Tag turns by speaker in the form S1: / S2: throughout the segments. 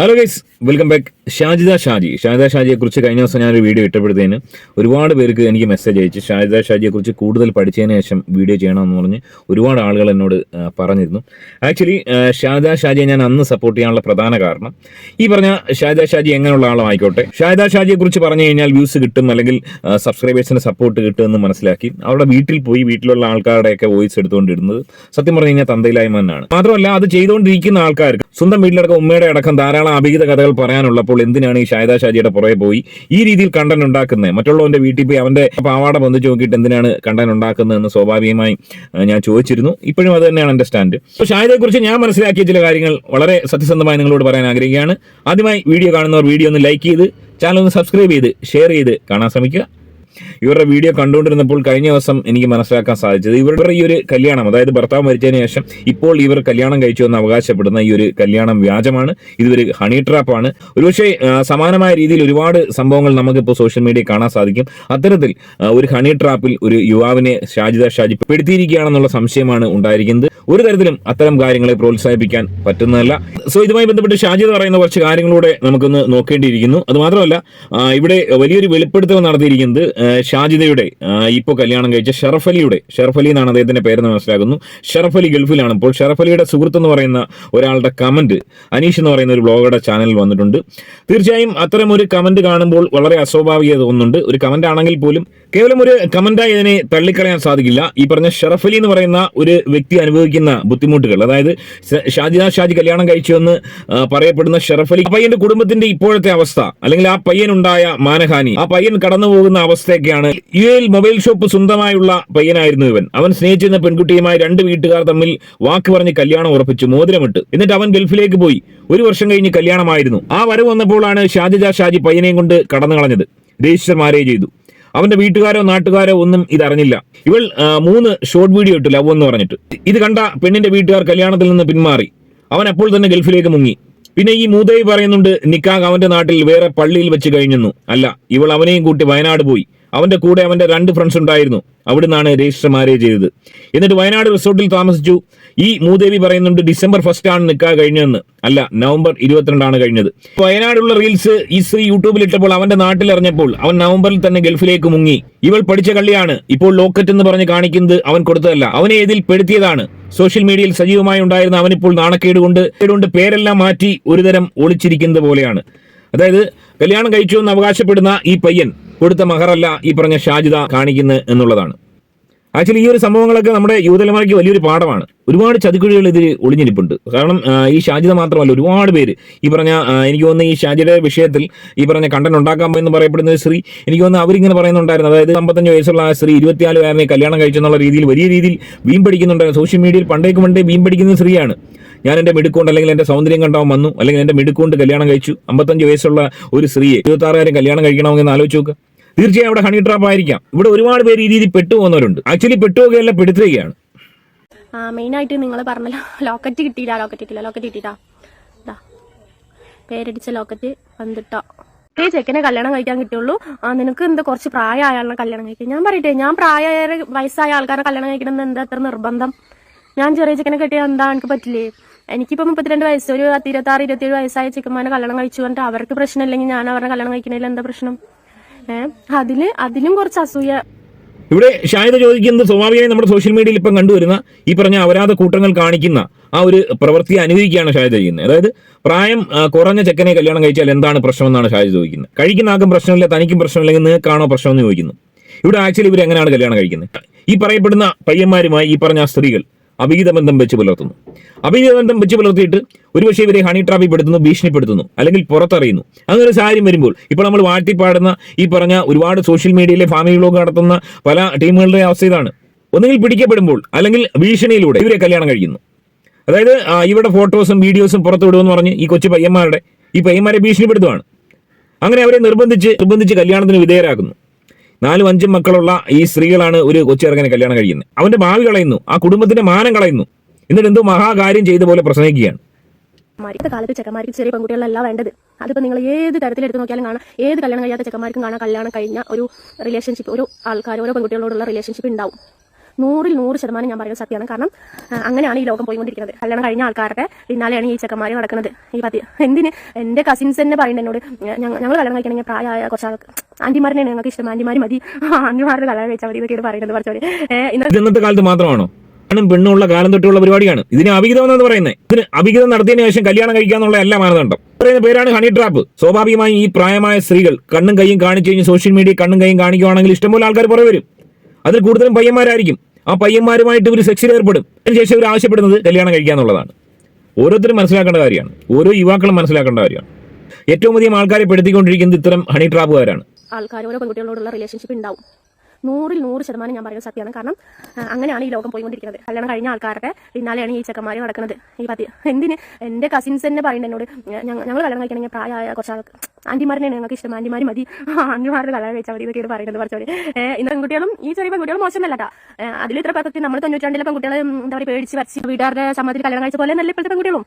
S1: Hello guys welcome back Shajida Shaji. Shajida ഷാജിയെ കുറിച്ച് കഴിഞ്ഞ ദിവസം ഞാനൊരു വീഡിയോ ഇട്ടപ്പെടുത്തതിന് ഒരുപാട് പേർക്ക് എനിക്ക് മെസ്സേജ് അയച്ചു. ഷാജിദ ഷാജിയെ കുറിച്ച് കൂടുതൽ പഠിച്ചതിന് ശേഷം വീഡിയോ ചെയ്യണമെന്ന് പറഞ്ഞ് ഒരുപാട് ആളുകൾ എന്നോട് പറഞ്ഞിരുന്നു. ആക്ച്വലി ഷാജിദ ഷാജിയെ ഞാൻ അന്ന് സപ്പോർട്ട് ചെയ്യാനുള്ള പ്രധാന കാരണം ഈ പറഞ്ഞ ഷാജിദ ഷാജി എങ്ങനെയുള്ള ആളും ആയിക്കോട്ടെ ഷാജിദ ഷാജിയെ കുറിച്ച് പറഞ്ഞു കഴിഞ്ഞാൽ വ്യൂസ് കിട്ടും അല്ലെങ്കിൽ സബ്സ്ക്രൈബേഴ്സിന് സപ്പോർട്ട് കിട്ടും എന്ന് മനസ്സിലാക്കി അവരുടെ വീട്ടിൽ പോയി വീട്ടിലുള്ള ആൾക്കാരുടെയൊക്കെ വോയിസ് എടുത്തുകൊണ്ടിരുന്നത് സത്യം പറഞ്ഞു കഴിഞ്ഞാൽ തന്തയിലായ്മ തന്നെയാണ്. മാത്രമല്ല അത് ചെയ്തുകൊണ്ടിരിക്കുന്ന ആൾക്കാർക്ക് സ്വന്തം വീട്ടിലടക്കം ഉമ്മയുടെ അടക്കം ധാരാളം അഭിഹിത കഥകൾ പറയാനുള്ളപ്പോൾ എന്തിനാണ് ഈ ഷായദ ഷാജിയുടെ പുറകെ പോയി ഈ രീതിയിൽ കണ്ടന്റ് ഉണ്ടാക്കുന്നത് മറ്റുള്ളവന്റെ വീട്ടിൽ പോയി അവന്റെ പാവാട പൊന്തിച്ച് നോക്കിയിട്ട് എന്തിനാണ് കണ്ടന്റ് ഉണ്ടാക്കുന്നത് എന്ന് സ്വാഭാവികമായി ഞാൻ ചോദിച്ചിരുന്നു. ഇപ്പോഴും അത് തന്നെയാണ് എന്റെ സ്റ്റാൻഡ്. അപ്പോൾ ഷായദയെ കുറിച്ച് ഞാൻ മനസ്സിലാക്കിയ ചില കാര്യങ്ങൾ വളരെ സത്യസന്ധമായി നിങ്ങളോട് പറയാൻ ആഗ്രഹിക്കുകയാണ്. ആദ്യമായി വീഡിയോ കാണുന്നവർ വീഡിയോ ഒന്ന് ലൈക്ക് ചെയ്ത് ചാനൽ ഒന്ന് സബ്സ്ക്രൈബ് ചെയ്ത് ഷെയർ ചെയ്ത് കാണാൻ ശ്രമിക്കുക. ഇവരുടെ വീഡിയോ കണ്ടുകൊണ്ടിരുന്നപ്പോൾ കഴിഞ്ഞ ദിവസം എനിക്ക് മനസ്സിലാക്കാൻ സാധിച്ചത് ഇവരുടെ ഈ ഒരു കല്യാണം അതായത് ഭർത്താവ് മരിച്ചതിന് ശേഷം ഇപ്പോൾ ഇവർ കല്യാണം കഴിച്ചു എന്ന് അവകാശപ്പെടുന്ന ഈ ഒരു കല്യാണം വ്യാജമാണ്. ഇതൊരു ഹണി ട്രാപ്പാണ് ഒരുപക്ഷെ സമാനമായ രീതിയിൽ ഒരുപാട് സംഭവങ്ങൾ നമുക്കിപ്പോൾ സോഷ്യൽ മീഡിയ കാണാൻ സാധിക്കും. അത്തരത്തിൽ ഒരു ഹണി ട്രാപ്പിൽ ഒരു യുവാവിനെ ഷാജിദ ഷാജി പെടുത്തിയിരിക്കുകയാണെന്നുള്ള സംശയമാണ് ഉണ്ടായിരിക്കുന്നത്. ഒരു തരത്തിലും അത്തരം കാര്യങ്ങളെ പ്രോത്സാഹിപ്പിക്കാൻ പറ്റുന്നതല്ല. സോ ഇതുമായി ബന്ധപ്പെട്ട് ഷാജിദ പറയുന്ന കുറച്ച് കാര്യങ്ങളൂടെ നമുക്കൊന്ന് നോക്കേണ്ടിയിരിക്കുന്നു. അത് മാത്രമല്ല ഇവിടെ വലിയൊരു വെളിപ്പെടുത്തൽ നടത്തിയിരിക്കുന്നത് ഷാജിദയുടെ ഇപ്പോൾ കല്യാണം കഴിച്ച ഷറഫ് അലിയുടെ അലി എന്നാണ് അദ്ദേഹത്തിന്റെ പേരെന്ന് മനസ്സിലാക്കുന്നു. ഷറഫ് അലി ഗൾഫിലാണ്. ഇപ്പോൾ ഷറഫ് അലിയുടെ സുഹൃത്ത് എന്ന് പറയുന്ന ഒരാളുടെ കമന്റ് അനീഷ് എന്ന് പറയുന്ന ഒരു ബ്ലോഗറുടെ ചാനലിൽ വന്നിട്ടുണ്ട്. തീർച്ചയായും അത്തരം ഒരു കമന്റ് കാണുമ്പോൾ വളരെ അസ്വാഭാവികത തോന്നുന്നുണ്ട്. ഒരു കമന്റ് ആണെങ്കിൽ പോലും കേവലം ഒരു കമന്റായി ഇതിനെ തള്ളിക്കളയാൻ സാധിക്കില്ല. ഈ പറഞ്ഞ ഷറഫലി എന്ന് പറയുന്ന ഒരു വ്യക്തി അനുഭവിക്കുന്ന ബുദ്ധിമുട്ടുകൾ. അതായത് ഷാജിദ ഷാജി കല്യാണം കഴിച്ചു എന്ന് പറയപ്പെടുന്ന ഷറഫലി പയ്യന്റെ കുടുംബത്തിന്റെ ഇപ്പോഴത്തെ അവസ്ഥ അല്ലെങ്കിൽ ആ പയ്യനുണ്ടായ മാനഹാനി ആ പയ്യൻ കടന്നു പോകുന്ന അവസ്ഥയൊക്കെയാണ് യു എയിൽ മൊബൈൽ ഷോപ്പ് സ്വന്തമായുള്ള പയ്യനായിരുന്നു ഇവൻ. അവൻ സ്നേഹിച്ചിരുന്ന പെൺകുട്ടിയുമായി രണ്ട് വീട്ടുകാർ തമ്മിൽ വാക്ക് പറഞ്ഞ് കല്യാണം ഉറപ്പിച്ചു മോതിരമിട്ട്. എന്നിട്ട് അവൻ ഗൾഫിലേക്ക് പോയി. ഒരു വർഷം കഴിഞ്ഞ് കല്യാണമായിരുന്നു. ആ വരവ് വന്നപ്പോഴാണ് ഷാജിദ ഷാജി പയ്യനെയും കൊണ്ട് കടന്നു കളഞ്ഞത് രജിസ്റ്റർ മാരേജ് ചെയ്തു. അവന്റെ വീട്ടുകാരോ നാട്ടുകാരോ ഒന്നും ഇതറിഞ്ഞില്ല. ഇവൾ മൂന്ന് ഷോർട്ട് വീഡിയോ ഇട്ടു ലവ് എന്ന് പറഞ്ഞിട്ട്. ഇത് കണ്ട പെണ്ണിന്റെ വീട്ടുകാർ കല്യാണത്തിൽ നിന്ന് പിന്മാറി. അവൻ അപ്പോൾ തന്നെ ഗൾഫിലേക്ക് മുങ്ങി. പിന്നെ ഈ മൂതൈ പറയുന്നുണ്ട് നിക്കാഗ് അവന്റെ നാട്ടിൽ വേറെ പള്ളിയിൽ വെച്ച് കഴിഞ്ഞെന്നു. അല്ല ഇവൾ അവനെയും കൂട്ടി വയനാട് പോയി. അവന്റെ കൂടെ അവന്റെ രണ്ട് ഫ്രണ്ട്സ് ഉണ്ടായിരുന്നു. അവിടുന്നാണ് രജിസ്റ്റർ മാരേജ് ചെയ്തത്. എന്നിട്ട് വയനാട് റിസോർട്ടിൽ താമസിച്ചു. ഈ മൂദേവി പറയുന്നുണ്ട് ഡിസംബർ ഫസ്റ്റ് ആണ് നിൽക്കാൻ കഴിഞ്ഞതെന്ന്. അല്ല നവംബർ ഇരുപത്തിരണ്ടാണ് കഴിഞ്ഞത്. വയനാടുള്ള റീൽസ് ഈ സ്ത്രീ യൂട്യൂബിൽ ഇട്ടപ്പോൾ അവന്റെ നാട്ടിൽ അറിഞ്ഞപ്പോൾ അവൻ നവംബറിൽ തന്നെ ഗൾഫിലേക്ക് മുങ്ങി. ഇവൾ പഠിച്ച കള്ളിയാണ്. ഇപ്പോൾ ലോക്കറ്റ് എന്ന് പറഞ്ഞ് കാണിക്കുന്നത് അവൻ കൊടുത്തതല്ല. അവനെ ഇതിൽ പെടുത്തിയതാണ്. സോഷ്യൽ മീഡിയയിൽ സജീവമായി ഉണ്ടായിരുന്ന അവനിപ്പോൾ നാണക്കേട് കൊണ്ട് പേരെല്ലാം മാറ്റി ഒരുതരം ഒളിച്ചിരിക്കുന്നത് പോലെയാണ്. അതായത് കല്യാണം കഴിച്ചു എന്ന് അവകാശപ്പെടുന്ന ഈ പയ്യൻ കൊടുത്ത മഹറല്ല ഈ പറഞ്ഞ ഷാജിദ കാണിക്കുന്നത് എന്നുള്ളതാണ്. ആക്ച്വലി ഈ ഒരു സംഭവങ്ങളൊക്കെ നമ്മുടെ യുവതലമുറയ്ക്ക് വലിയൊരു പാഠമാണ്. ഒരുപാട് ചതിക്കുഴികൾ ഇതിൽ ഒളിഞ്ഞിരിപ്പുണ്ട്. കാരണം ഈ ഷാജിത മാത്രമല്ല ഒരുപാട് പേര്. ഈ പറഞ്ഞ എനിക്ക് തോന്നുന്ന ഈ ഷാജിയുടെ വിഷയത്തിൽ ഈ പറഞ്ഞ കണ്ടന്റ് ഉണ്ടാക്കാൻ എന്ന് പറയപ്പെടുന്ന സ്ത്രീ എനിക്ക് തോന്നുന്നു അവരിങ്ങനെ പറയുന്നുണ്ടായിരുന്നു. അതായത് അമ്പത്തഞ്ച് വയസ്സുള്ള ആ സ്ത്രീ ഇരുപത്തിനാലുകാരനെ കല്യാണം കഴിച്ചെന്നുള്ള രീതിയിൽ വലിയ രീതിയിൽ വീം പഠിക്കുന്നുണ്ടായിരുന്നു സോഷ്യൽ മീഡിയയിൽ പണ്ടേക്ക് പണ്ടേ വീം പഠിക്കുന്ന സ്ത്രീയാണ്. ഞാൻ എന്റെ മിടുക്കൊണ്ട് അല്ലെങ്കിൽ എന്റെ സൗന്ദര്യം കണ്ടാവും വന്നു അല്ലെങ്കിൽ എന്റെ മിടുക്കൊണ്ട് കല്യാണം കഴിച്ചു. അമ്പത്തഞ്ച് വയസ്സുള്ള ഒരു സ്ത്രീയെ ഇരുപത്താറുകാരും കല്യാണം കഴിക്കണമെന്ന് ആലോചിച്ച് നോക്കുക തീർച്ചയായും അവിടെ ഹണി ട്രാപ്പ് ആയിരിക്കാം. ഇവിടെ ഒരുപാട് പേര് ഈ രീതിയിൽ പെട്ടുപോകുന്നവരുണ്ട് ആക്ച്വലി പെട്ടുപോകുകയല്ല പെടുത്തുകയാണ്.
S2: മെയിനായിട്ട് നിങ്ങൾ പറഞ്ഞല്ലോ ലോക്കറ്റ് കിട്ടിയില്ല ലോക്കറ്റ് കിട്ടിയില്ല ലോക്കറ്റ് കിട്ടിയിട്ടാ. പേരടിച്ച ലോക്കറ്റ് വന്നിട്ടോ. ഈ ചെക്കനെ കല്യാണം കഴിക്കാൻ കിട്ടുള്ളൂ നിനക്ക് എന്താ കുറച്ച് പ്രായമായ ആളെ കല്യാണം കഴിക്കും ഞാൻ പറയട്ടെ ഞാൻ പ്രായമായ വയസ്സായ ആൾക്കാരെ കല്യാണം കഴിക്കണം എന്താ അത്ര നിർബന്ധം? ഞാൻ ചെറിയ ചെക്കനെ കെട്ടിയാൽ എന്താ എനിക്ക് പറ്റില്ലേ? എനിക്കിപ്പോ മുപ്പത്തിരണ്ട് വയസ്സ് ഒരു പത്ത് ഇരുപത്തി ആറ് ഇരുപത്തിയേഴ് വയസ്സായ ചെക്കന്മാരെ കല്യാണം കഴിച്ചു പറഞ്ഞിട്ട് അവർക്ക് പ്രശ്നമില്ലെങ്കിൽ ഞാൻ അവരുടെ കല്യാണം കഴിക്കണതിൽ എന്താ പ്രശ്നം? അതിൽ അതിലും കുറച്ച് അസൂയ.
S1: ഇവിടെ ഷാഹിദ ചോദിക്കുന്നത് സ്വാഭാവികമായി നമ്മുടെ സോഷ്യൽ മീഡിയയിൽ ഇപ്പം കണ്ടുവരുന്ന ഈ പറഞ്ഞ അപരാധ കൂട്ടങ്ങൾ കാണിക്കുന്ന ആ ഒരു പ്രവൃത്തി അനുവദിക്കുകയാണ് ഷാഹിദ ചെയ്യുന്നത്. അതായത് പ്രായം കുറഞ്ഞ ചെക്കനെ കല്യാണം കഴിച്ചാൽ എന്താണ് പ്രശ്നം എന്നാണ് ഷാഹിദ ചോദിക്കുന്നത്. കഴിക്കുന്ന ആർക്കും പ്രശ്നമില്ല തനിക്കും പ്രശ്നമില്ലെങ്കിൽ നിങ്ങൾക്കാണോ പ്രശ്നം എന്ന് ചോദിക്കുന്നു. ഇവിടെ ആക്ച്വലി ഇവർ എങ്ങനെയാണ് കല്യാണം കഴിക്കുന്നത്? ഈ പറയപ്പെടുന്ന പയ്യന്മാരുമായി ഈ പറഞ്ഞ സ്ത്രീകൾ അഭിഹിത ബന്ധം വെച്ച് പുലർത്തുന്നു. അഭിഹിത ബന്ധം വെച്ച് പുലർത്തിയിട്ട് ഒരുപക്ഷെ ഇവരെ ഹണി ട്രാപ്പിൽ പെടുത്തുന്നു ഭീഷണിപ്പെടുത്തുന്നു അല്ലെങ്കിൽ പുറത്തറിയുന്നു. അങ്ങനെ ഒരു സാഹചര്യം വരുമ്പോൾ ഇപ്പോൾ നമ്മൾ വാഴ്ത്തിപ്പാടുന്ന ഈ പറഞ്ഞ ഒരുപാട് സോഷ്യൽ മീഡിയയിലെ ഫാമിലി വ്ലോഗ് നടത്തുന്ന പല ടീമുകളുടെ അവസ്ഥ ഇതാണ്. ഒന്നുകിൽ പിടിക്കപ്പെടുമ്പോൾ അല്ലെങ്കിൽ ഭീഷണിയിലൂടെ ഇവരെ കല്യാണം കഴിക്കുന്നു. അതായത് ഇവരുടെ ഫോട്ടോസും വീഡിയോസും പുറത്തു വിടുമെന്ന് പറഞ്ഞ് ഈ കൊച്ചു പയ്യന്മാരുടെ ഈ പയ്യന്മാരെ ഭീഷണിപ്പെടുത്തുവാണ്. അങ്ങനെ അവരെ നിർബന്ധിച്ച് നിർബന്ധിച്ച് കല്യാണത്തിന് വിധേയരാക്കുന്നു. നാലും അഞ്ചും മക്കളുള്ള ഈ സ്ത്രീകളാണ് ഒരു കൊച്ചിറങ്ങനെ കല്യാണം കഴിയുന്നത് അവന്റെ ഭാവി കളയുന്നു. ആ കുടുംബത്തിന്റെ മാനം കളയുന്നു. എന്നിട്ട് എന്തോ മഹാകാര്യം ചെയ്ത പോലെ പ്രസംഗിക്കുകയാണ്.
S2: ഇന്നത്തെ കാലത്ത് ചെക്കന്മാർക്ക് ചെറിയ പെൺകുട്ടികളല്ല വേണ്ടത്. അതിപ്പോൾ നിങ്ങൾ ഏത് തരത്തിൽ എടുത്ത് നോക്കിയാലും കാണാം. ഏത് കല്യാണം കഴിയാത്ത ചെക്കന്മാർക്കും കാണാം. കല്യാണം കഴിഞ്ഞ ഒരു റിലേഷൻഷിപ്പ് ഒരു ആൾക്കാർ ഓരോ പെൺകുട്ടികളോടുള്ള റിലേഷൻഷിപ്പ് ഉണ്ടാവും. നൂറിൽ നൂറ് ശതമാനം ഞാൻ പറയുന്നത് സത്യമാണ്. കാരണം അങ്ങനെയാണ് ഈ ലോകം പോയിക്കൊണ്ടിരിക്കുന്നത്. കല്യാണം കഴിഞ്ഞ ആൾക്കാരുടെ പിന്നാലെയാണ് ഈ ചെക്കന്മാർ നടക്കുന്നത്. ഈ പത്തി എന്തിന്? എന്റെ കസിൻസ് തന്നെ പറയുന്നത് എന്നോട്. ഞങ്ങൾ കല്യാണം കഴിക്കണമെങ്കിൽ പ്രായമായ കുറച്ച് ആൾക്ക് ആന്റിമാരനെയാണ് ഞങ്ങൾക്ക് ഇഷ്ടം. ആന്റിമാര് മതി. ആന്റിമാരുടെ കല്യാണം കഴിച്ചാൽ മതി എന്നൊക്കെയാണ് പറയുന്നത് കുറച്ചവര് ഇന്നത്തെ
S1: കാലത്ത് മാത്രമാണോ? ആണും പെണ്ണുള്ള കാലം തൊട്ടുള്ള പരിപാടിയാണ്. ഇതിന് അഭിഗതം എന്നാണ് പറയുന്നത് ഇതിന് അഭിഗതം നടത്തിയതിനു ശേഷം കല്യാണം കഴിക്കാന്നുള്ള എല്ലാ മാനദണ്ഡം. പറയുന്ന പേരാണ് ഹണി ട്രാപ്പ് സ്വാഭാവികമായും ഈ പ്രായമായ സ്ത്രീകൾ കണ്ണും കൈയും കാണിച്ചു കഴിഞ്ഞ് സോഷ്യൽ മീഡിയ കണ്ണും കൈയും കാണിക്കുവാണെങ്കിൽ ഇഷ്ടംപോലെ ആൾക്കാർ പുറകെ വരും. അതിൽ കൂടുതലും പയ്യന്മാരായിരിക്കും. ആ പയ്യന്മാരുമായിട്ട് ഒരു സെക്സിൽ ഏർപ്പെടും. അതിനുശേഷം ഇവർ ആവശ്യപ്പെടുന്നത് കല്യാണം കഴിക്കുക എന്നുള്ളതാണ്. ഓരോരുത്തരും മനസ്സിലാക്കേണ്ട കാര്യമാണ്. ഓരോ യുവാക്കളും മനസ്സിലാക്കേണ്ട കാര്യമാണ്. ഏറ്റവും അധികം ആൾക്കാരെ പെടുത്തിക്കൊണ്ടിരിക്കുന്നത് ഇത്തരം ഹണി ട്രാപ്പുകാരാണ്
S2: ആൾക്കാർ ഓരോ പെൺകുട്ടികളോടുള്ള റിലേഷൻഷിപ്പ് ഉണ്ടാവും നൂറിൽ നൂറ് ശതമാനം ഞാൻ പറയുന്നത് സത്യമാണ്. കാരണം അങ്ങനെയാണ് ഈ ലോകം പോയിക്കൊണ്ടിരിക്കുന്നത്. കല്യാണം കഴിഞ്ഞ ആൾക്കാരുടെ പിന്നാലെയാണ് ഈ ചെക്കന്മാർ നടക്കുന്നത്. ഈ പതി എന്തിന് എന്റെ കസിൻസ് തന്നെ പറയുന്നത് എന്നോട് ഞങ്ങൾ കല്യാണം കഴിക്കണമെങ്കിൽ പ്രായമായ കുറച്ച് ആൾക്ക് ആന്റിമാരനെയാണ് ഞങ്ങൾക്ക് ഇഷ്ടം. ആന്റിമാർ മതി. ആന്റിമാരുടെ കല്യാണം കഴിച്ചാൽ മതി ഇതൊക്കെയാണ് പറയുന്നത് കുറച്ചവര് ഇന്ന് പെൺകുട്ടികളും ഈ ചെറിയ പെൺകുട്ടികളും മോശമല്ല അതിൽ ഇത്ര പെർഫെക്റ്റ് നമ്മൾ തൊണ്ണൂറ്റാണ്ടിലെ പെൺകുട്ടികൾ എന്താ പറയുക പേടിച്ച് വരച്ച് വീട്ടുകാരുടെ സമ്മതത്തിൽ കല്യാണം കഴിച്ച പോലെ നല്ല ഇപ്പോഴത്തെ പെൺകുട്ടികളും.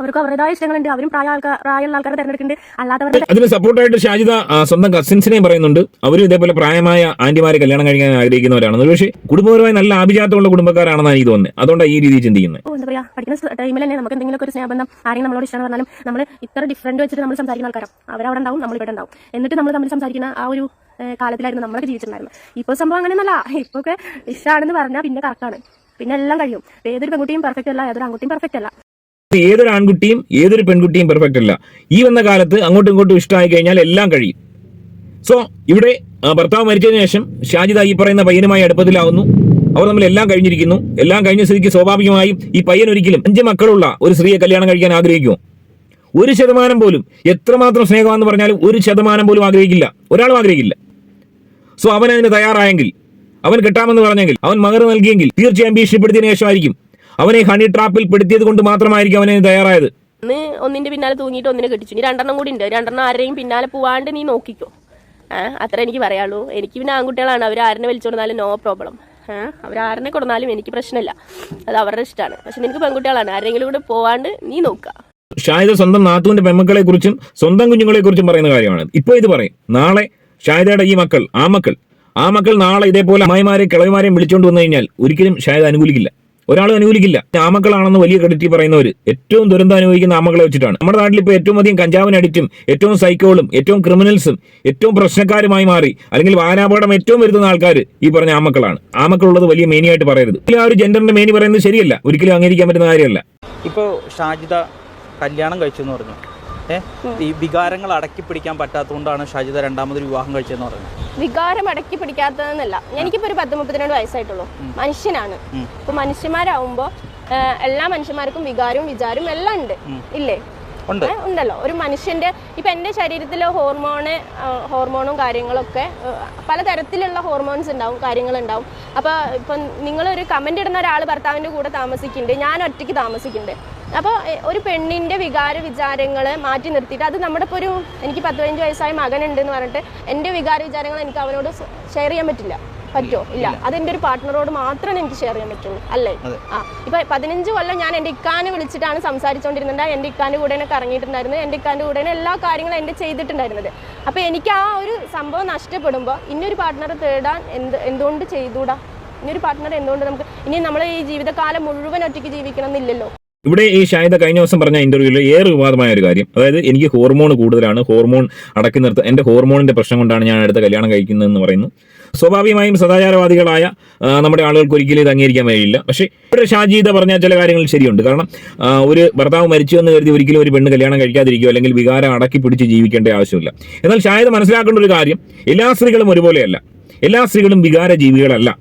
S2: അവർക്ക് അവരുടേതായ ഇഷ്ടങ്ങളുണ്ട്. അവരും പ്രായ ആൾക്കാർ പ്രായമുള്ള ആൾക്കാരെ തിരഞ്ഞെടുക്കുന്നുണ്ട്. അല്ലാത്തവരുടെ
S1: അതിന് സപ്പോർട്ടായിട്ട് ഷാജിദ സ്വന്തം കസിൻസിനെയും പറയുന്നുണ്ട്. അവരും ഇതേപോലെ പ്രായമായ ആന്റിമാരെ കല്യാണം കഴിക്കാൻ ആഗ്രഹിക്കുന്നവരാണ്. പക്ഷേ കുടുംബപരമായി നല്ല ആഭിജാത്തമുള്ള കുടുംബക്കാരാണെന്നാണ് എനിക്ക് തോന്നുന്നത്. അതുകൊണ്ടാണ് ഈ രീതിയിൽ ചിന്തിക്കുന്നത്.
S2: എന്താ പറയാ? പഠിക്കുന്ന ടൈമിൽ തന്നെ നമുക്ക് എന്തെങ്കിലും ഒരു സ്നേഹബന്ധം ആരെങ്കിലും നമ്മളോട് ഇഷ്ടം പറഞ്ഞാലും നമ്മൾ ഇത്ര ഡിഫറെന്റ് വെച്ചിട്ട് നമ്മൾ സംസാരിക്കുന്ന ആൾക്കാരാണ് അവരവിടെ ഉണ്ടാവും നമ്മൾ ഇവിടെ ഉണ്ടാവും. എന്നിട്ട് നമ്മൾ തമ്മിൽ സംസാരിക്കുന്ന ആ ഒരു കാലത്തിലായിരുന്നു നമ്മളൊക്കെ ജീവിച്ചിട്ടുണ്ടായിരുന്നത്. ഇപ്പോൾ സംഭവം അങ്ങനെയൊന്നല്ല ഇപ്പോൾ ഒക്കെ ഇഷ്ടമാണെന്ന് പറഞ്ഞാൽ പിന്നെ കറക്റ്റാണ് പിന്നെ എല്ലാം കഴിയും. ഏതൊരു പെൺകുട്ടിയും പെർഫെക്റ്റ് അല്ല ഏതൊരു ആൺകുട്ടിയും പെർഫെക്റ്റ് അല്ല.
S1: ഏതൊരു ആൺകുട്ടിയും ഏതൊരു പെൺകുട്ടിയും പെർഫെക്റ്റ് അല്ല. ഈ വന്ന കാലത്ത് അങ്ങോട്ടും ഇങ്ങോട്ടും ഇഷ്ടമായി കഴിഞ്ഞാൽ എല്ലാം കഴിയും. സോ ഇവിടെ ഭർത്താവ് മരിച്ചതിന് ശേഷം ഷാജിദ ഈ പറയുന്ന പയ്യനുമായി അടുപ്പത്തിലാവുന്നു. അവർ തമ്മിൽ എല്ലാം കഴിഞ്ഞിരിക്കുന്നു. എല്ലാം കഴിഞ്ഞ സ്ഥിതിക്ക് സ്വാഭാവികമായും ഈ പയ്യൻ ഒരിക്കലും അഞ്ച് മക്കളുള്ള ഒരു സ്ത്രീയെ കല്യാണം കഴിക്കാൻ ആഗ്രഹിക്കുമോ ഒരു ശതമാനം പോലും എത്രമാത്രം സ്നേഹമാണെന്ന് പറഞ്ഞാലും ഒരു ശതമാനം പോലും ആഗ്രഹിക്കില്ല. ഒരാളും ആഗ്രഹിക്കില്ല. സോ അവൻ അതിന് തയ്യാറായെങ്കിൽ അവൻ കെട്ടാമെന്ന് പറഞ്ഞെങ്കിൽ അവൻ മകർ നൽകിയെങ്കിൽ തീർച്ചയായും ഭീഷണിപ്പെടുത്തിയതിനു ശേഷമായിരിക്കും. അവനെ ഹണി ട്രാപ്പിൽ പെടുത്തിയത് കൊണ്ട് മാത്രമായിരിക്കും അവനെ തയ്യാറായത്.
S2: ഒന്ന് ഒന്നിന്റെ പിന്നാലെ തൂങ്ങിയിട്ട് ഒന്നിനെ കെട്ടിച്ചു. നീ രണ്ടെണ്ണം കൂടി ഉണ്ട്. രണ്ടെണ്ണം ആരെയും പിന്നാലെ പോവാണ്ട് നീ നോക്കിക്കോ. ഏഹ് അത്ര എനിക്ക് പറയാനുള്ളൂ. എനിക്ക് പിന്നെ ആൺകുട്ടികളാണ്. അവർ ആരെ വലിച്ചു കൊടുത്താലും നോ പ്രോബ്ലം ഏഹ് അവർ ആരിനെ കൊടുത്താലും എനിക്ക് പ്രശ്നമില്ല. അത് അവരുടെ ഇഷ്ടമാണ്. പക്ഷെ നിനക്ക് പെൺകുട്ടികളാണ്. ആരെങ്കിലും കൂടെ പോവാണ്ട് നീ നോക്കുക.
S1: ഷാഹിദ സ്വന്തം നാത്തുവിന്റെ പെമ്മക്കളെ കുറിച്ചും സ്വന്തം കുഞ്ഞുങ്ങളെ കുറിച്ചും പറയുന്ന കാര്യമാണ്. ഇപ്പൊ ഇത് പറയും. നാളെ ഷാഹിദയുടെ ഈ മക്കൾ ആ മക്കൾ ആ മക്കൾ നാളെ ഇതേപോലെ അമ്മായിമാരെ കിളവിമാരെയും വിളിച്ചുകൊണ്ട് വന്നു കഴിഞ്ഞാൽ ഒരിക്കലും ഷാഹിദ അനുകൂലിക്കില്ല. ഒരാളും അനുകൂലിക്കില്ല. ആമക്കളാണെന്ന് വലിയ ക്രെഡിറ്റ് പറയുന്നവർ ഏറ്റവും ദുരന്തം അനുഭവിക്കുന്ന ആമക്കളെ വെച്ചിട്ടാണ്. നമ്മുടെ നാട്ടിൽ ഇപ്പോൾ ഏറ്റവും അധികം കഞ്ചാവിന് അഡിക്റ്റും ഏറ്റവും സൈക്കോളും ഏറ്റവും ക്രിമിനൽസും ഏറ്റവും പ്രശ്നക്കാരുമായി മാറി അല്ലെങ്കിൽ വാഹനാപകടം ഏറ്റവും വരുത്തുന്ന ആൾക്കാർ ഈ പറഞ്ഞ ആമക്കളാണ്. ആമക്കളുള്ളത് വലിയ മേനിയായിട്ട് പറയരുത്. ആ ഒരു ജെൻഡറിന്റെ മേനി പറയുന്നത് ശരിയല്ല. ഒരിക്കലും അംഗീകരിക്കാൻ പറ്റുന്ന കാര്യമല്ല.
S3: ഇപ്പോൾ ഷാജിദ കല്യാണം കഴിച്ചു എന്ന് പറഞ്ഞു. ഈ വികാരങ്ങൾ അടക്കി പിടിക്കാൻ പറ്റാത്തതുകൊണ്ടാണ് ഷാജിദ രണ്ടാമതൊരു വിവാഹം കഴിച്ചതെന്ന് പറഞ്ഞത്.
S2: വികാരം അടക്കി പിടിക്കാത്തതെന്നല്ല. എനിക്കിപ്പോ ഒരു പത്ത് മുപ്പത്തിരണ്ട് വയസ്സായിട്ടുള്ളൂ. മനുഷ്യനാണ്. ഇപ്പൊ മനുഷ്യന്മാരാവുമ്പോ ഏഹ്, എല്ലാ മനുഷ്യന്മാർക്കും വികാരവും വിചാരവും എല്ലാം ഉണ്ട്. ഇല്ലേ?
S3: ഉണ്ട്.
S2: ഉണ്ടല്ലോ. ഒരു മനുഷ്യന്റെ ഇപ്പൊ എന്റെ ശരീരത്തിലെ ഹോർമോണ് ഹോർമോണും കാര്യങ്ങളൊക്കെ പലതരത്തിലുള്ള ഹോർമോൺസ് ഉണ്ടാവും കാര്യങ്ങളുണ്ടാവും. അപ്പൊ ഇപ്പൊ നിങ്ങളൊരു കമന്റ് ഇടുന്ന ഒരാൾ ഭർത്താവിന്റെ കൂടെ താമസിക്കുന്നുണ്ട്. ഞാൻ ഒറ്റയ്ക്ക് താമസിക്കുന്നുണ്ട്. അപ്പോൾ ഒരു പെണ്ണിന്റെ വികാര വിചാരങ്ങൾ മാറ്റി നിർത്തിയിട്ട് അത് നമ്മുടെ ഇപ്പോൾ ഒരു എനിക്ക് പത്ത് പതിനഞ്ച് വയസ്സായ മകനുണ്ട് എന്ന് പറഞ്ഞിട്ട് എന്റെ വികാര വിചാരങ്ങൾ എനിക്ക് അവനോട് ഷെയർ ചെയ്യാൻ പറ്റില്ല. പറ്റുമോ ഇല്ല. അതെന്റെ ഒരു പാർട്ട്ണറോട് മാത്രമേ എനിക്ക് ഷെയർ ചെയ്യാൻ പറ്റുള്ളൂ. അല്ലേ. ആ. ഇപ്പൊ പതിനഞ്ച് കൊല്ലം ഞാൻ എന്റെ ഇക്കാനെ വിളിച്ചിട്ടാണ് സംസാരിച്ചുകൊണ്ടിരുന്നത് എന്റെ ഇക്കാന്റെ കൂടെ കറങ്ങിയിട്ടുണ്ടായിരുന്നത് എന്റെ ഇക്കാന്റെ കൂടെ എല്ലാ കാര്യങ്ങളും എന്റെ ചെയ്തിട്ടുണ്ടായിരുന്നത്. അപ്പൊ എനിക്ക് ആ ഒരു സംഭവം നഷ്ടപ്പെടുമ്പോൾ ഇന്നൊരു പാർട്ട്ണറെ തേടാൻ എന്ത് എന്തുകൊണ്ട് ചെയ്തുകൂടാ ഇനിയൊരു പാർട്ട്ണർ എന്തുകൊണ്ട് നമുക്ക് ഇനി നമ്മൾ ഈ ജീവിതകാലം മുഴുവൻ ഒറ്റയ്ക്ക് ജീവിക്കണം എന്നില്ലല്ലോ
S1: ഇവിടെ ഈ ഷായത കഴിഞ്ഞ ദിവസം പറഞ്ഞ ഇന്റർവ്യൂവിൽ ഏറെ വിവാദമായ ഒരു കാര്യം. അതായത് എനിക്ക് ഹോർമോൺ കൂടുതലാണ് ഹോർമോൺ അടക്കി നിർത്ത എന്റെ ഹോർമോണിന്റെ പ്രശ്നം കൊണ്ടാണ് ഞാൻ അടുത്ത കല്യാണം കഴിക്കുന്നതെന്ന് പറയുന്നു. സ്വാഭാവികമായും സദാചാരവാദികളായ നമ്മുടെ ആളുകൾക്ക് ഒരിക്കലും ഇത് അംഗീകരിക്കാൻ കഴിയില്ല. പക്ഷേ ഇവിടെ ഷാജീത പറഞ്ഞ ചില കാര്യങ്ങൾ ശരിയുണ്ട്. കാരണം ഒരു ഭർത്താവ് മരിച്ചു എന്ന് കരുതി ഒരിക്കലും ഒരു പെണ്ണ് കല്യാണം കഴിക്കാതിരിക്കുകയോ അല്ലെങ്കിൽ വികാരം അടക്കി പിടിച്ച് ജീവിക്കേണ്ട ആവശ്യമില്ല. എന്നാൽ ഷായത മനസ്സിലാക്കേണ്ട ഒരു കാര്യം എല്ലാ സ്ത്രീകളും ഒരുപോലെയല്ല. എല്ലാ സ്ത്രീകളും വികാര ജീവികളല്ല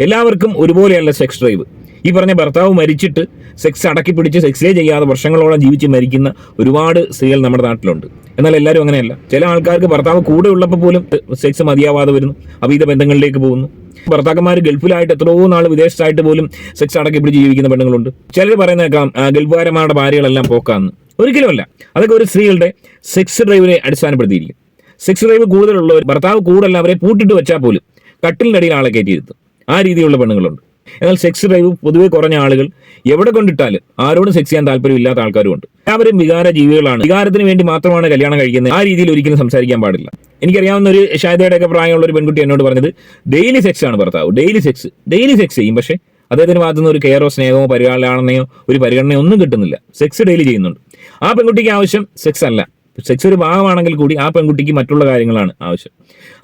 S1: എല്ലാവർക്കും ഒരുപോലെയല്ല സെക്സ് ഡ്രൈവ് ഈ പറഞ്ഞ ഭർത്താവ് മരിച്ചിട്ട് സെക്സ് അടക്കി പിടിച്ച് സെക്സേ ചെയ്യാതെ വർഷങ്ങളോളം ജീവിച്ച് മരിക്കുന്ന ഒരുപാട് സ്ത്രീകൾ നമ്മുടെ നാട്ടിലുണ്ട്. എന്നാൽ എല്ലാവരും അങ്ങനെയല്ല. ചില ആൾക്കാർക്ക് ഭർത്താവ് കൂടെ ഉള്ളപ്പോൾ പോലും സെക്സ് മതിയാവാതെ വരുന്നു. അവിധ ബന്ധങ്ങളിലേക്ക് പോകുന്നു. ഭർത്താക്കന്മാർ ഗൾഫിലായിട്ട് എത്രയോ നാൾ വിദേശത്തായിട്ട് പോലും സെക്സ് അടക്കി പിടിച്ച് ജീവിക്കുന്ന പെണ്ണുങ്ങളുണ്ട്. ചിലർ പറയുന്നേക്കാം ഗൾഫുകാരന്മാരുടെ ഭാര്യകളെല്ലാം പോക്കാന്ന്. ഒരിക്കലുമല്ല അതൊക്കെ ഒരു സ്ത്രീകളുടെ സെക്സ് ഡ്രൈവിനെ അടിസ്ഥാനപ്പെടുത്തിയിരിക്കും. സെക്സ് ഡ്രൈവ് കൂടുതലുള്ളവർ ഭർത്താവ് കൂടുതൽ അവരെ പൂട്ടിട്ട് വെച്ചാൽ പോലും കട്ടിലിനടിയിൽ ആളെ കയറ്റിയിരുത്തും. ആ രീതിയിലുള്ള പെണ്ണുങ്ങളുണ്ട്. എന്നാൽ സെക്സ് ഡ്രൈവ് പൊതുവെ കുറഞ്ഞ ആളുകൾ എവിടെ കൊണ്ടിട്ടാലും ആരോടും സെക്സ് ചെയ്യാൻ താല്പര്യമില്ലാത്ത ആൾക്കാരുമുണ്ട്. എല്ലാവരും വികാര ജീവികളാണ്. വികാരത്തിന് വേണ്ടി മാത്രമാണ് കല്യാണം കഴിക്കുന്നത്. ആ രീതിയിൽ ഒരിക്കലും സംസാരിക്കാൻ പാടില്ല. എനിക്കറിയാവുന്ന ഒരു ഷായദയുടെ ഒക്കെ പ്രായമുള്ള ഒരു പെൺകുട്ടി എന്നോട് പറഞ്ഞത് ഡെയിലി സെക്സ് ആണ് ഭർത്താവ്. ഡെയിലി സെക്സ് ഡെയിലി സെക്സ് ചെയ്യും. പക്ഷേ അദ്ദേഹത്തിന് ഭാഗത്തുനിന്ന് ഒരു കെയറോ സ്നേഹമോ പരിപാലനയോ ഒരു പരിഗണനയോ ഒന്നും കിട്ടുന്നില്ല. സെക്സ് ഡെയിലി ചെയ്യുന്നുണ്ട്. ആ പെൺകുട്ടിക്ക് ആവശ്യം സെക്സ് അല്ല. സെക്സ് ഒരു ഭാഗമാണെങ്കിൽ കൂടി ആ പെൺകുട്ടിക്ക് മറ്റുള്ള കാര്യങ്ങളാണ് ആവശ്യം.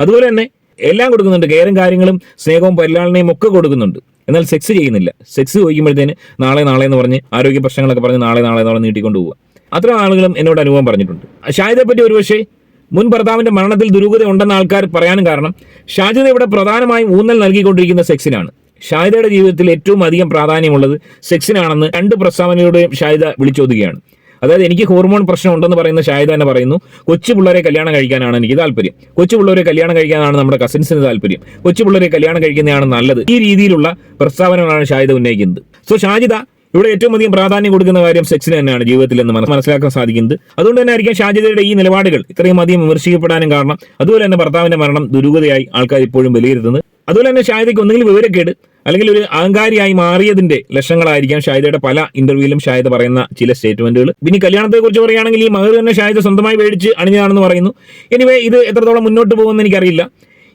S1: അതുപോലെ തന്നെ എല്ലാം കൊടുക്കുന്നുണ്ട്. കെയറും കാര്യങ്ങളും സ്നേഹവും പരിലാളനയും ഒക്കെ കൊടുക്കുന്നുണ്ട്. എന്നാൽ സെക്സ് ചെയ്യുന്നില്ല. സെക്സ് ചോദിക്കുമ്പോഴത്തേന് നാളെ നാളെ എന്ന് പറഞ്ഞ് ആരോഗ്യ പ്രശ്നങ്ങളൊക്കെ പറഞ്ഞ് നാളെ നാളെ പറഞ്ഞ് നീട്ടിക്കൊണ്ട് പോവുക അത്ര ആളുകളും എന്നോട് അനുഭവം പറഞ്ഞിട്ടുണ്ട്. ഷാജിതയെപ്പറ്റി പറ്റി ഒരുപക്ഷെ മുൻ ഭർത്താവിന്റെ മരണത്തിൽ ദുരൂഹത ഉണ്ടെന്ന ആൾക്കാർ പറയാനും കാരണം ഷാജിത ഇവിടെ പ്രധാനമായും ഊന്നൽ നൽകിക്കൊണ്ടിരിക്കുന്ന സെക്സിനാണ് ഷാജിതയുടെ ജീവിതത്തിൽ ഏറ്റവും അധികം പ്രാധാന്യമുള്ളത് സെക്സിനാണെന്ന് രണ്ട് പ്രസ്താവനയിലൂടെയും ഷാജിത വിളിച്ചോതുകയാണ്. അതായത് എനിക്ക് ഹോർമോൺ പ്രശ്നം ഉണ്ടെന്ന് പറയുന്ന ഷാഹിദ തന്നെ പറയുന്നു കൊച്ചു പിള്ളേരെ കല്യാണം കഴിക്കാനാണ് എനിക്ക് താല്പര്യം. കൊച്ചു പിള്ളേരെ കല്യാണം കഴിക്കാനാണ് നമ്മുടെ കസിൻസിന് താല്പര്യം. കൊച്ചു പിള്ളേരെ കല്യാണം കഴിക്കുന്നതാണ് നല്ലത്. ഈ രീതിയിലുള്ള പ്രസ്താവനകളാണ് ഷാഹിദ ഉന്നയിക്കുന്നത്. സോ ഷാജിദ ഇവിടെ ഏറ്റവും അധികം പ്രാധാന്യം കൊടുക്കുന്ന കാര്യം സെക്സിന് തന്നെയാണ് ജീവിതത്തിൽ എന്ന് മനസ്സ് മനസ്സിലാക്കാൻ സാധിക്കുന്നത്. അതുകൊണ്ട് തന്നെ ആയിരിക്കും ഷാജിദയുടെ ഈ നിലപാടുകൾ ഇത്രയും അധികം വിമർശിക്കപ്പെടാനും കാരണം അതുപോലെ തന്നെ ഭർത്താവിന്റെ മരണം ദുരൂഹതയായി ആൾക്കാർ ഇപ്പോഴും വിലയിരുത്തുന്നത്. അതുപോലെ തന്നെ ഷായദയ്ക്ക് ഒന്നുകിൽ വിവരക്കേട് അല്ലെങ്കിൽ ഒരു അഹങ്കാരിയായി മാറിയതിന്റെ ലക്ഷങ്ങളായിരിക്കാം ഷായദയുടെ പല ഇന്റർവ്യൂവിലും ഷായദ പറയുന്ന ചില സ്റ്റേറ്റ്മെന്റുകൾ പിന്നെ കല്യാണത്തെക്കുറിച്ച് കല്യാണത്തെ കുറിച്ച് പറയുകയാണെങ്കിൽ ഈ മകൾ തന്നെ ഷായത സ്വന്തമായി മേടിച്ച് അണിഞ്ഞതാണെന്ന് പറയുന്നു. എനിവേ ഇത് എത്രത്തോളം മുന്നോട്ട് പോകുമെന്ന് എനിക്കറിയില്ല.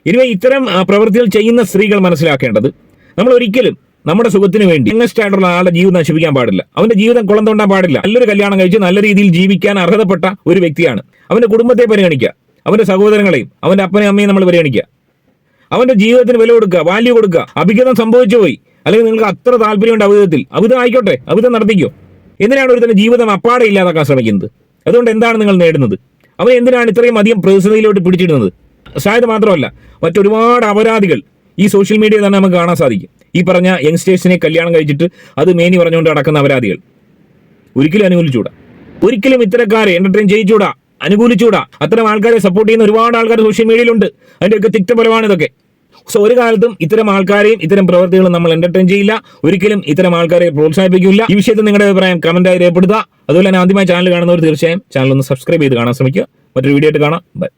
S1: എനിവേ ഇത്തരം പ്രവൃത്തികൾ ചെയ്യുന്ന സ്ത്രീകൾ മനസ്സിലാക്കേണ്ടത് നമ്മൾ ഒരിക്കലും നമ്മുടെ സുഖത്തിന് വേണ്ടി യങ്ങസ്റ്റ് ആളുടെ ജീവിതം നശിപ്പിക്കാൻ പാടില്ല. അവന്റെ ജീവിതം കുളം തോണ്ടാൻ പാടില്ല. നല്ലൊരു കല്യാണം കഴിച്ച് നല്ല രീതിയിൽ ജീവിക്കാൻ അർഹതപ്പെട്ട ഒരു വ്യക്തിയാണ്. അവന്റെ കുടുംബത്തെ പരിഗണിക്കുക. അവന്റെ സഹോദരങ്ങളെയും അവന്റെ അപ്പനെയും അമ്മയും നമ്മൾ പരിഗണിക്കുക. അവന്റെ ജീവിതത്തിന് വില കൊടുക്കുക വാല്യൂ കൊടുക്കുക. അഭിഗതം സംഭവിച്ചു പോയി. അല്ലെങ്കിൽ നിങ്ങൾക്ക് അത്ര താല്പര്യമുണ്ട് അവിധത്തിൽ. അഭിതം ആയിക്കോട്ടെ അഭിതം നടത്തിക്കോ. എന്തിനാണ് ഒരുത്തന്റെ ജീവിതം അപ്പാടെ ഇല്ലാതാക്കാൻ ശ്രമിക്കുന്നത്? അതുകൊണ്ട് എന്താണ് നിങ്ങൾ നേടുന്നത്? അവൻ എന്തിനാണ് ഇത്രയും അധികം പ്രതിസന്ധിയിലോട്ട് പിടിച്ചിടുന്നത്? ഷായത് മാത്രമല്ല മറ്റൊരുപാട് അപരാധികൾ ഈ സോഷ്യൽ മീഡിയ തന്നെ നമുക്ക് കാണാൻ സാധിക്കും. ഈ പറഞ്ഞ യങ്സ്റ്റേഴ്സിനെ കല്യാണം കഴിച്ചിട്ട് അത് മേനി പറഞ്ഞുകൊണ്ട് നടക്കുന്ന അപരാധികൾ. ഒരിക്കലും അനുകൂലിച്ചൂടാ ഒരിക്കലും ഇത്തരക്കാരെ എന്റർടൈൻ ചെയ്യിച്ചൂടാ അനുകൂലിച്ചൂടാ അത്തരം ആൾക്കാരെ സപ്പോർട്ട് ചെയ്യുന്ന ഒരുപാട് ആൾക്കാർ സോഷ്യൽ മീഡിയയിലുണ്ട് അതിന്റെയൊക്കെ തിക്തഫലമാണ് ഇതൊക്കെ. സോ ഒരു കാലത്തും ഇത്തരം ആൾക്കാരെയും ഇത്തരം പ്രവർത്തികളും നമ്മൾ എന്റർടൈൻ ചെയ്യില്ല. ഒരിക്കലും ഇത്തരം ആൾക്കാരെ പ്രോത്സാഹിപ്പിക്കില്ല ഈ വിഷയത്തിൽ നിങ്ങളുടെ അഭിപ്രായം കമന്റായി രേഖപ്പെടുത്തുക. അതുപോലെ തന്നെ ആദ്യമായി ചാനൽ കാണുന്നവർ തീർച്ചയായും ചാനൽ ഒന്ന് സബ്സ്ക്രൈബ് ചെയ്ത് കാണാൻ ശ്രമിക്കുക. മറ്റൊരു വീഡിയോ ആയിട്ട് കാണാം. ബൈ